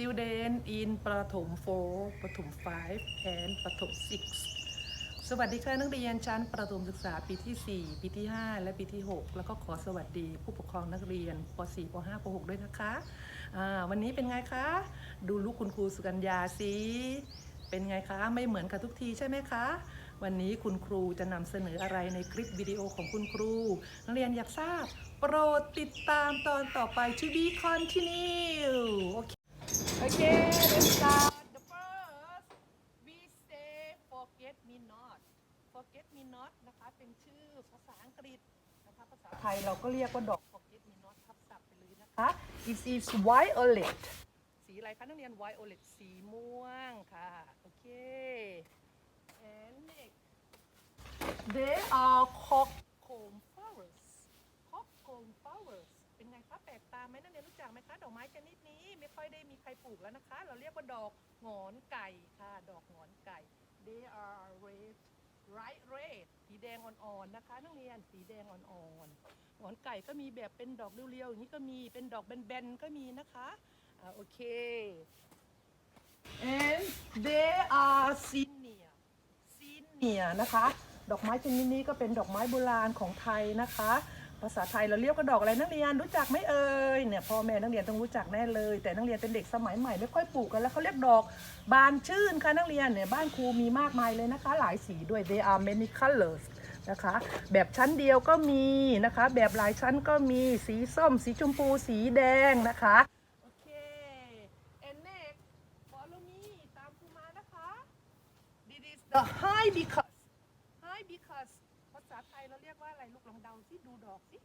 ประถม4ประถม5 and ประถม6 สวัสดีค่ะนักเรียนชั้นประถมศึกษาปีที่ 4 ปีที่ 5 และปีที่ 6 แล้วก็ขอสวัสดีผู้ปกครองนักเรียนป .4 ป .5 ป .6 ด้วยนะคะวันนี้เป็นไงคะ ดูลูกคุณครูสุกัญญาสิเป็นไงคะ ไม่เหมือนกับทุกทีใช่ไหมคะ วันนี้คุณครูจะนำเสนออะไรในคลิปวิดีโอของคุณครู นักเรียนอยากทราบ โปรดติดตามตอนต่อไป to be continue โอเค Okay, let's start. The first, we say forget me not. Forget me not นะคะ เป็นชื่อภาษาอังกฤษนะคะภาษาไทยเราก็เรียกว่าดอก forget me not ทับศัพท์ไปเลยนะคะ It is violet สีอะไรคะนักเรียน violet สีม่วงค่ะ โอเค and next they are cockcomb flowers เป็นไงคะแป ลกตาไหมนักเรียนรู้จักไหมคะ ดอกไม้ชนิดนี้ไม่ค่อยได้มีใครปลูกแล้วนะคะ เราเรียกว่าดอกหงอนไก่ค่ะ ดอกหงอนไก่ they are red bright red สีแดงอ่อนๆนะคะ นักเรียนสีแดงอ่อนๆหงอนไก่ก็มีแบบเป็นดอกเรียวๆอย่างนี้ก็มีเป็นดอกแบนๆก็มีนะคะอ่าโอเค and they are senior ซีเนียนะคะ ดอกไม้ชนิดนี้ก็เป็นดอกไม้โบราณของไทยนะคะ ภาษาไทยเราเรียกว่าดอกอะไรนักเรียนรู้จักไหมเอ่ยเนี่ยพ่อแม่นักเรียนต้องรู้จักแน่เลย แต่นักเรียนเป็นเด็กสมัยใหม่ไม่ค่อยปลูกกันแล้วเขาเรียกดอกบานชื่นค่ะนักเรียนเนี่ยบ้านครูมีมากมายเลยนะคะ หลายสีด้วย they are many colors นะคะแบบชั้นเดียวก็มีนะคะ แบบหลายชั้นก็มีสีส้ม สีชมพูสีแดงนะคะโอเค and next follow me ตามครูมานะคะ This is the hibiscus hibiscus ภา ษาไทยเราเรียกว่าอะไรลูกลองเดาสิดูดอกสิ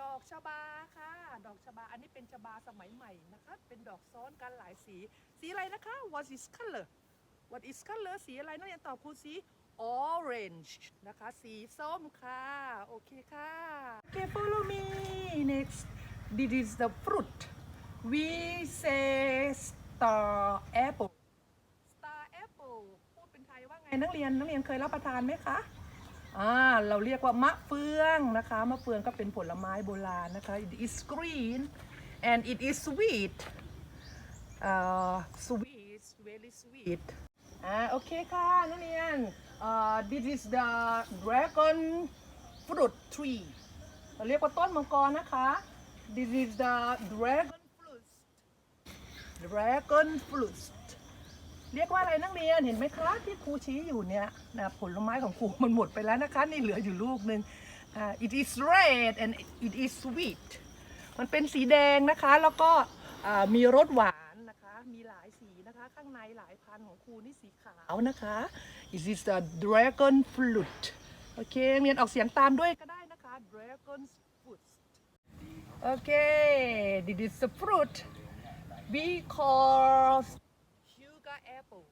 ดอกชบาค่ะ ดอกชบา อันนี้เป็นชบาสมัยใหม่นะคะ เป็นดอกซ้อนกันหลายสี สีอะไรนะคะ What is color What is color สีอะไรนักเรียนตอบครูสิ orange นะคะ สีส้มค่ะ โอเคค่ะ Okay follow me next This is the fruit we say star apple star apple พูดเป็นไทยว่าไงนักเรียนนักเรียนเคยรับประทานไหมคะ อ่าเราเรียกว่ามะเฟืองนะคะมะเฟืองก็เป็นผลไม้โบราณนะคะ it is green and it is sweet อ่า sweet very sweet อ่าโอเคค่ะนักเรียนอ่ this is the dragon fruit tree เราเรียกว่าต้นมังกรนะคะ this is the dragon fruit dragon fruit เรียกว่าอะไรนักเรียนเห็นไหมคะที่ครูชี้อยู่เนี่ยนะผลไม้ของครูมันหมดไปแล้วนะคะ นี่เหลืออยู่ลูกหนึ่งอ่า it is red and it is sweet มันเป็นสีแดงนะคะ แล้วก็มีรสหวานนะคะ มีหลายสีนะคะ ข้างในหลายพันของครูนี่สีขาวนะคะ it is the dragon fruit โอเคเรียนออกเสียงตามด้วยก็ได้นะคะ dragon fruit โอเค this is the fruit we call sugar apple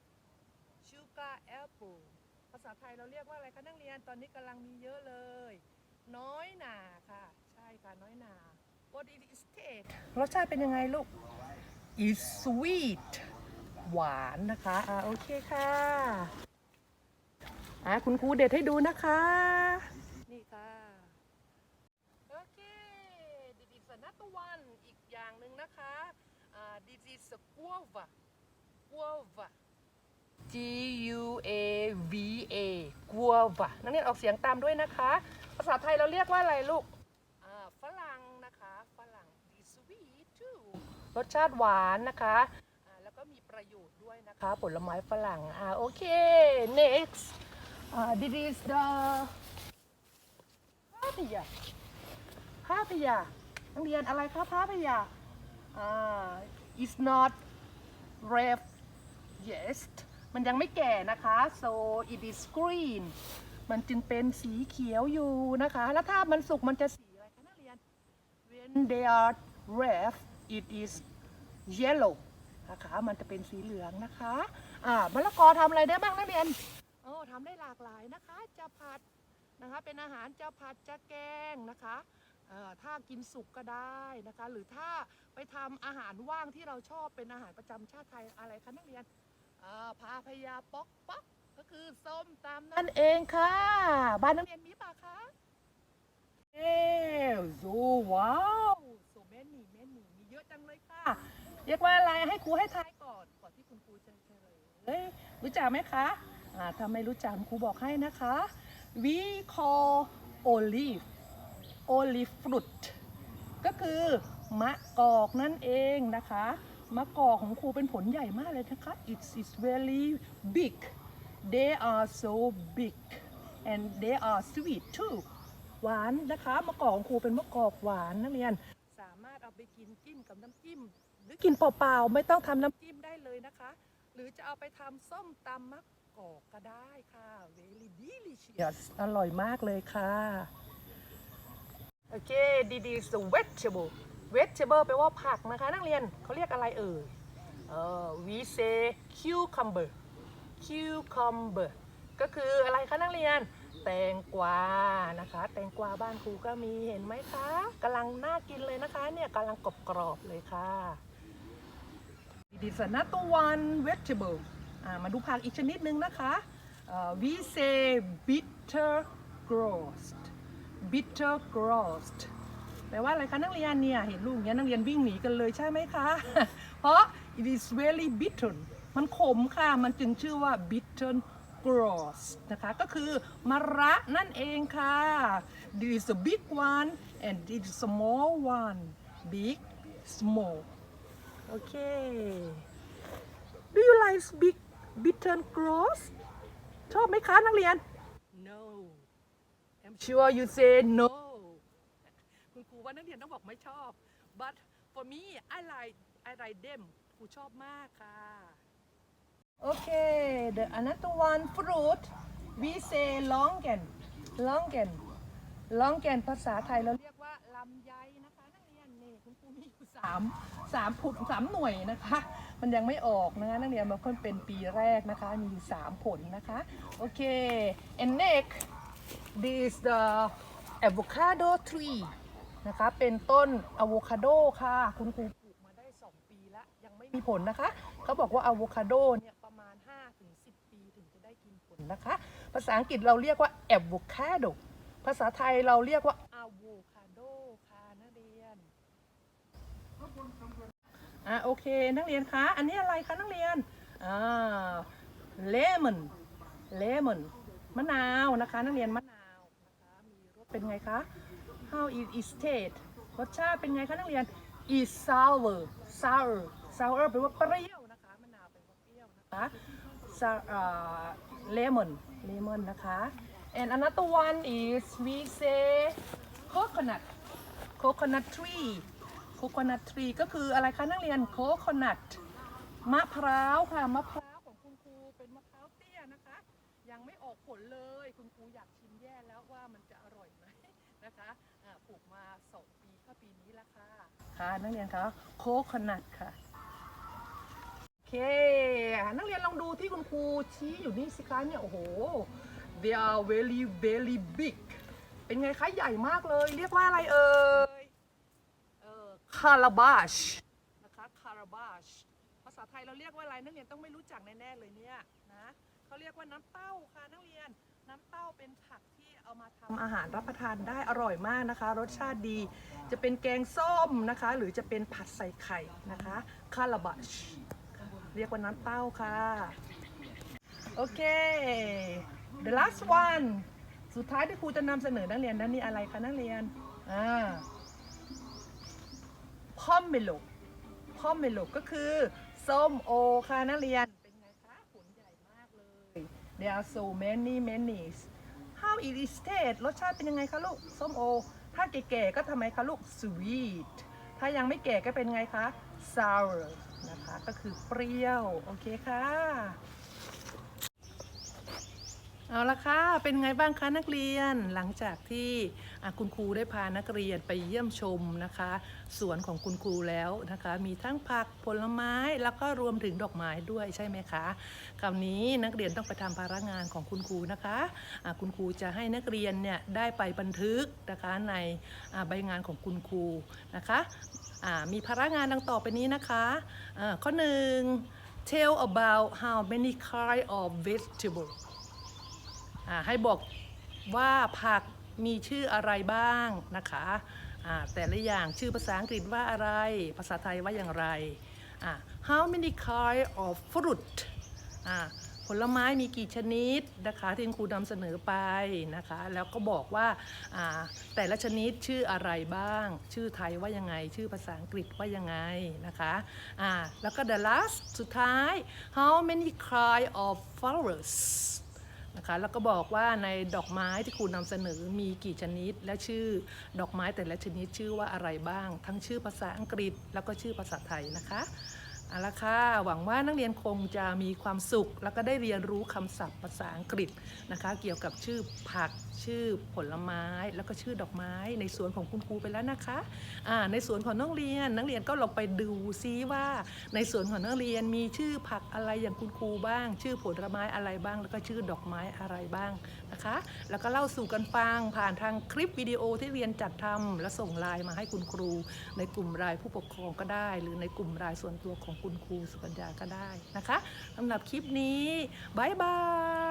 sugar apple ภาษาไทยเราเรียกว่าอะไรคะนักเรียนตอนนี้กำลังมีเยอะเลย น้อยหนาค่ะ ใช่ค่ะ น้อยหนา What it is taste รสชาติเป็นยังไงลูก is sweet หวานนะคะอ่าโอเคค่ะอ่าคุณครูเด็ดให้ดูนะคะ นี่ค่ะ โอเค this is another one อีกอย่างหนึ่งนะคะอ่า this is a guava guava G U A V A guava นักเรียนออกเสียงตามด้วยนะคะ ภาษาไทยเราเรียกว่าอะไรลูกอ่าฝรั่งนะคะฝรั่ง is sweet too รสชาติหวานนะคะอ่าแล้วก็มีประโยชน์ด้วยนะคะ ผลไม้ฝรั่งอ่าโอเค next อ่า this is the papaya พาพยานักเรียนอะไรคะพาพยาอ่า is not red yes มันยังไม่แก่นะคะ so it is green มันจึงเป็นสีเขียวอยู่นะคะ แล้วถ้ามันสุกมันจะสีอะไรคะนักเรียน when they are ripe it is yellow นะคะ มันจะเป็นสีเหลืองนะคะ อ่ามะละกอทำอะไรได้บ้างนักเรียนโอ้ทำได้หลากหลายนะคะ จะผัดนะคะ เป็นอาหารจะผัดจะแกงนะคะอ่อถ้ากินสุกก็ได้นะคะ หรือถ้าไปทำอาหารว่างที่เราชอบเป็นอาหารประจำชาติไทยอะไรคะนักเรียน พาพยาป๊อกป๊อกก็คือส้มตำนั่นเองค่ะ บ้านนักเรียนมีป่ะคะเอ้โซว้าวโซแมนี่แมนี่มีเยอะจังเลยค่ะ เรียกว่าอะไรให้ครูให้ทายก่อนก่อนที่คุณครูจะเฉลยรู้จักไหมคะอ่าถ้าไม่รู้จักครูบอกให้นะคะ we call olive olive fruit ก็คือมะกอกนั่นเองนะคะ มะกอกของครูเป็นผลใหญ่มากเลยนะคะ it is very big they are so big and they are sweet too หวานนะคะมะกอกของครูเป็นมะกอกหวานนักเรียน สามารถเอาไปกินจิ้มกับน้ำจิ้ม หรือกินเปล่าๆไม่ต้องทำน้ำจิ้มได้เลยนะคะ หรือจะเอาไปทำส้มตำมะกอกก็ได้ค่ะ very delicious อร่อยมากเลยค่ะโอ เค this is the vegetable แปลว่าผักนะคะนักเรียนเขาเรียกอะไรเอ่ยเออ we say cucumber cucumber ก็คืออะไรคะนักเรียน แตงกวานะคะ แตงกวาบ้านครูก็มีเห็นไหมคะกำลังน่ากินเลยนะคะ เนี่ยกำลังกรอบๆเลยค่ะ It is another one vegetable อ่ามาดูผักอีกชนิดหนึ่งนะคะเอ่อ we say bitter gourd bitter gourd แปลว่าอะไรคะนักเรียนเนี่ยเห็นลูกอย่างเงี้ยนักเรียนวิ่งหนีกันเลยใช่ไหมคะ เพราะ it is very bitter มันขมค่ะ มันจึงชื่อว่า bitter gourd นะคะ ก็คือมะระนั่นเองค่ะ this is a big one and this is a small one big small Okay. Do you like big bitter gross? ชอบไหมคะนักเรียน No. I'm sure you say no. ว่านักเรียนต้องบอกไม่ชอบ but for me I like I like them ครูชอบมากค่ะ Okay the another one fruit we say longan longan longan ภาษาไทยเราเรียกว่าลำไยนะคะนักเรียนนี่คุณครูมีอยู่สามสามผุดสามหน่วยนะคะ มันยังไม่ออกนะคะนักเรียนมันเพิ่งเป็นปีแรกนะคะมีอยู่สามผลนะคะโอเค and next this the avocado tree นะคะ เป็นต้นอะโวคาโดค่ะ คุณครูปลูกมาได้ 2 ปีแล้ว ยังไม่มีผลนะคะ เขาบอกว่าอะโวคาโดเนี่ยประมาณ 5-10 ปีถึงจะได้กินผลนะคะ ภาษาอังกฤษเราเรียกว่า avocado ภาษาไทยเราเรียกว่าอะโวคาโดค่ะนักเรียนอะโอเคนักเรียนคะ อันนี้อะไรคะนักเรียน อ่า lemon lemon มะนาวนะคะ นักเรียนมะนาวนะคะ มีรสเป็นไงคะ how it is taste รสชาติเป็นไงคะนักเรียน is sour sour sour แปลว่าเปรี้ยวนะคะมะนาวแปลว่าเปรี้ยวนะคะ s uh, lemon lemon นะคะ and another one is we say coconut coconut tree coconut tree ก็คืออะไรคะนักเรียน coconut มะพร้าวค่ะมะพร้าวของคุณครูเป็นมะพร้าวเตี้ยนะคะ ยังไม่ออกผลเลยคุณครูอยากชิมแย่แล้วว่ามันจะอร่อยไหม นะคะอ่าปลูกมาสองปีเข้าปีนี้แล้วค่ะค่ะนักเรียนคะ coconut ค่ะโอเคนักเรียนลองดูที่คุณครูชี้อยู่นี่สิคะเนี่ยโอ้โห they are very very big เป็นไงคะใหญ่มากเลย เรียกว่าอะไรเอ่ยเออคาราบาชนะคะคาราบาชภาษาไทยเราเรียกว่าอะไรนักเรียนต้องไม่รู้จักแน่ๆเลยเนี่ยนะเขาเรียกว่าน้ำเต้าค่ะนักเรียนน้ำเต้าเป็นผักที่ เอามาทำอาหารรับประทานได้อร่อยมากนะคะ รสชาติดีจะเป็นแกงส้มนะคะ หรือจะเป็นผัดใส่ไข่นะคะคาราบาชเรียกว่าน้ำเต้าค่ะโอเค the last one สุดท้ายที่ครูจะนำเสนอนักเรียนนั้นนี่อะไรคะนักเรียนอ่าพอมเมโลพอมเมโลก็คือส้มโอค่ะนักเรียนเป็นไงคะผลใหญ่มากเลย there are so many many how it is taste รสชาติเป็นยังไงคะลูกส้มโอ ถ้าแก่ๆก็ทำไมคะลูกสวีทถ้ายังไม่แก่ก็เป็นไงคะ sour นะคะ ก็คือเปรี้ยว โอเคค่ะ เอาละค่ะ เป็นไงบ้างคะนักเรียนหลังจากที่ คุณครูได้พานักเรียนไปเยี่ยมชมนะคะสวนของคุณครูแล้วนะคะ มีทั้งผักผลไม้แล้วก็รวมถึงดอกไม้ด้วยใช่ไหมคะคราวนี้นักเรียนต้องไปทำภาระงานของคุณครูนะคะะคุณครูจะให้นักเรียนเนี่ยได้ไปบันทึกนะคะในใบงานของคุณครูนะคะมีภาระงานดังต่อไปนี้นะคะะข้อหนึ่ง tell about how many kind of vegetable ให้บอกว่าผัก มีชื่ออะไรบ้างนะคะแต่ละอย่างชื่อภาษาอังกฤษว่าอะไร ภาษาไทยว่าอย่างไร how many kind of fruit ผลไม้มีกี่ชนิดนะคะที่ครูนำเสนอไปนะคะ แล้วก็บอกว่าแต่ละชนิดชื่ออะไรบ้าง ชื่อไทยว่ายังไง ชื่อภาษาอังกฤษว่ายังไงนะคะแล้วก็ the last สุดท้าย how many kind of flowers นะคะแล้วก็บอกว่าในดอกไม้ที่ครูนำเสนอมีกี่ชนิด และชื่อดอกไม้แต่ละชนิดชื่อว่าอะไรบ้าง ทั้งชื่อภาษาอังกฤษ แล้วก็ชื่อภาษาไทยนะคะ เอาละค่ะ หวังว่านักเรียนคงจะมีความสุข แล้วก็ได้เรียนรู้คำศัพท์ภาษาอังกฤษนะคะ เกี่ยวกับชื่อผัก ชื่อผลไม้ แล้วก็ชื่อดอกไม้ ในสวนของคุณครูไปแล้วนะคะอ่าในสวนของนักเรียน นักเรียนก็ลองไปดูซิว่า ในสวนของนักเรียนมีชื่อผักอะไรอย่างคุณครูบ้าง ชื่อผลไม้อะไรบ้าง แล้วก็ชื่อดอกไม้อะไรบ้างนะคะ แล้วก็เล่าสู่กันฟังผ่านทางคลิปวิดีโอที่เรียนจัดทำและส่งไลน์มาให้คุณครู ในกลุ่มรายผู้ปกครองก็ได้ หรือในกลุ่มรายส่วนตัวของคุณครูสุกัญญาก็ได้นะคะสำหรับคลิปนี้บายบาย